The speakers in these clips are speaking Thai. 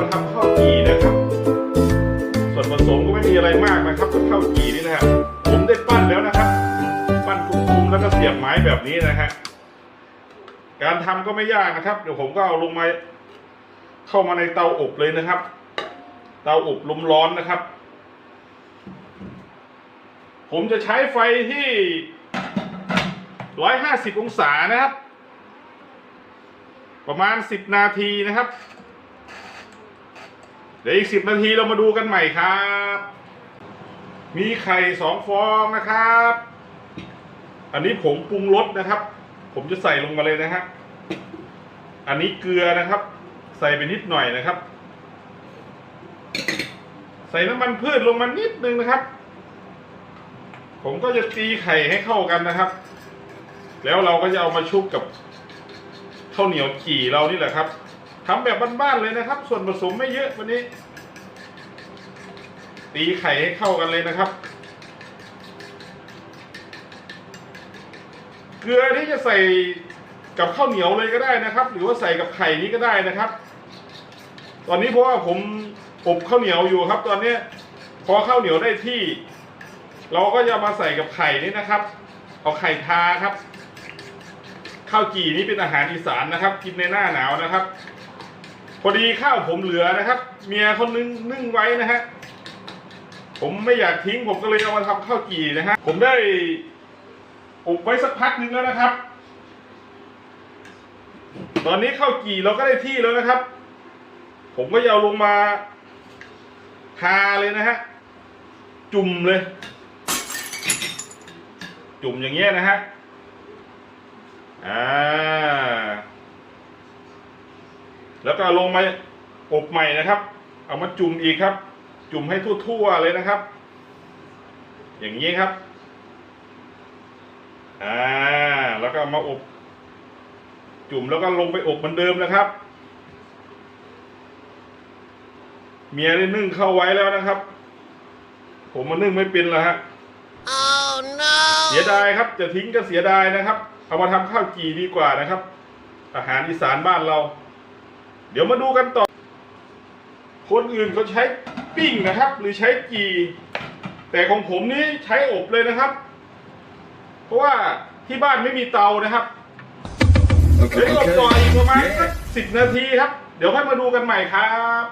มาทำข้าวจี่นะครับ ส่วนผสมก็ไม่มีอะไรมากนะครับกับข้าวจี่นี่นะครับผมได้ปั้นแล้วนะครับ ปั้นคุ้มๆแล้วก็เสียบไม้แบบนี้นะฮะการทำก็ไม่ยากนะครับ เดี๋ยวผมก็เอาลงมาเข้ามาในเตาอบเลยนะครับ เตาอบลมร้อนนะครับ ผมจะใช้ไฟที่ร้อยห้าสิบองศานะครับ ประมาณสิบนาทีนะครับ เดี๋ยวอีกสิบนาทีเรามาดูกันใหม่ครับ มีไข่สองฟองนะครับ อันนี้ผงปรุงรสนะครับ ผมจะใส่ลงมาเลยนะฮะอันนี้เกลือนะครับ ใส่ไปนิดหน่อยนะครับ ใส่น้ำมันพืชลงมานิดนึงนะครับ ผมก็จะตีไข่ให้เข้ากันนะครับ แล้วเราก็จะเอามาชุบกับข้าวเหนียวจี่เรานี่แหละครับ ทำแบบบ้านๆเลยนะครับ ส่วนผสมไม่เยอะวันนี้ ตีไข่ให้เข้ากันเลยนะครับ เกลือที่จะใส่กับข้าวเหนียวเลยก็ได้นะครับ หรือว่าใส่กับไข่นี้ก็ได้นะครับ ตอนนี้เพราะว่าผมอบข้าวเหนียวอยู่ครับ ตอนนี้พอข้าวเหนียวได้ที่ เราก็จะมาใส่กับไข่นี่นะครับ เอาไข่ทาครับข้าวจี่นี่เป็นอาหารอีสานนะครับ กินในหน้าหนาวนะครับ พอดีข้าวผมเหลือนะครับ เมียเขานึ่งนึ่งไว้นะฮะผมไม่อยากทิ้งผมก็เลยเอามาทำข้าวจี่นะฮะผมได้อบไว้สักพักหนึ่งแล้วนะครับ ตอนนี้ข้าวจี่เราก็ได้ที่แล้วนะครับ ผมก็จะเอาลงมาทาเลยนะฮะจุ่มเลย จุ่มอย่างเงี้ยนะฮะอ่า แล้วก็เอาลงมาอบใหม่นะครับ เอามาจุ่มอีกครับ จุ่มให้ทั่วๆเลยนะครับ อย่างนี้ครับอ่าแล้วก็เอามาอบ จุ่มแล้วก็ลงไปอบเหมือนเดิมนะครับ เมียได้นึ่งเข้าไว้แล้วนะครับ ผมมานึ่งไม่เป็นแล้วฮะ Oh no! เสียดายครับ จะทิ้งก็เสียดายนะครับ เอามาทำข้าวจี่ดีกว่านะครับ อาหารอีสานบ้านเรา เดี๋ยวมาดูกันต่อ คนอื่นเขาใช้ปิ้งนะครับ หรือใช้จีแต่ของผมนี่ใช้อบเลยนะครับ เพราะว่าที่บ้านไม่มีเตานะครับ เดี๋ยวอบต่ออีกประมาณสักสิบนาทีครับ เดี๋ยวค่อยมาดูกันใหม่ครับ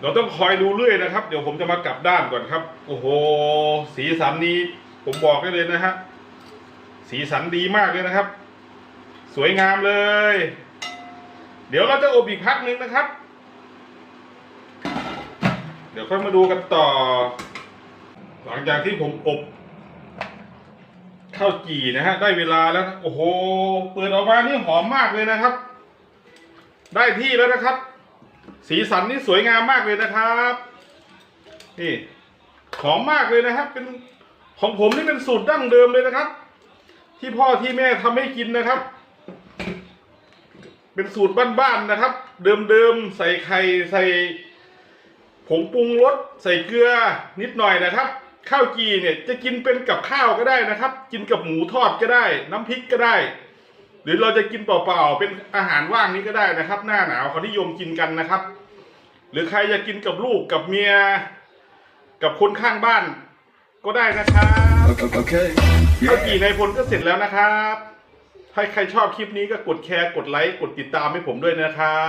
เราต้องคอยดูเรื่อยนะครับ เดี๋ยวผมจะมากลับด้านก่อนครับ โอ้โห สีสันนี้ ผมบอกได้เลยนะฮะ สีสันดีมากเลยนะครับ สวยงามเลย เดี๋ยวเราจะอบอีกพักหนึ่งนะครับ เดี๋ยวค่อยมาดูกันต่อ หลังจากที่ผมอบข้าวจี่นะฮะ ได้เวลาแล้ว โอ้โห เปิดออกมานี่หอมมากเลยนะครับ ได้ที่แล้วนะครับ สีสันนี่สวยงามมากเลยนะครับ นี่หอมมากเลยนะครับ เป็นของผมนี่เป็นสูตรดั้งเดิมเลยนะครับ ที่พ่อที่แม่ทำให้กินนะครับ เป็นสูตรบ้านๆนะครับ เดิมๆใส่ไข่ใส่ผงปรุงรสใส่เกลือนิดหน่อยนะครับ ข้าวจีเนี่ยจะกินเป็นกับข้าวก็ได้นะครับ กินกับหมูทอดก็ได้ น้ำพริกก็ได้ หรือเราจะกินเปล่าๆเป็นอาหารว่างนี้ก็ได้นะครับ หน้าหนาวเขานิยมกินกันนะครับ หรือใครจะกินกับลูกกับเมีย กับคนข้างบ้านก็ได้นะครับ Okay. ข้าวจี่ในพลก็เสร็จแล้วนะครับ ถ้าใครชอบคลิปนี้ก็กดแชร์ กดไลค์ กดติดตามให้ผมด้วยนะครับ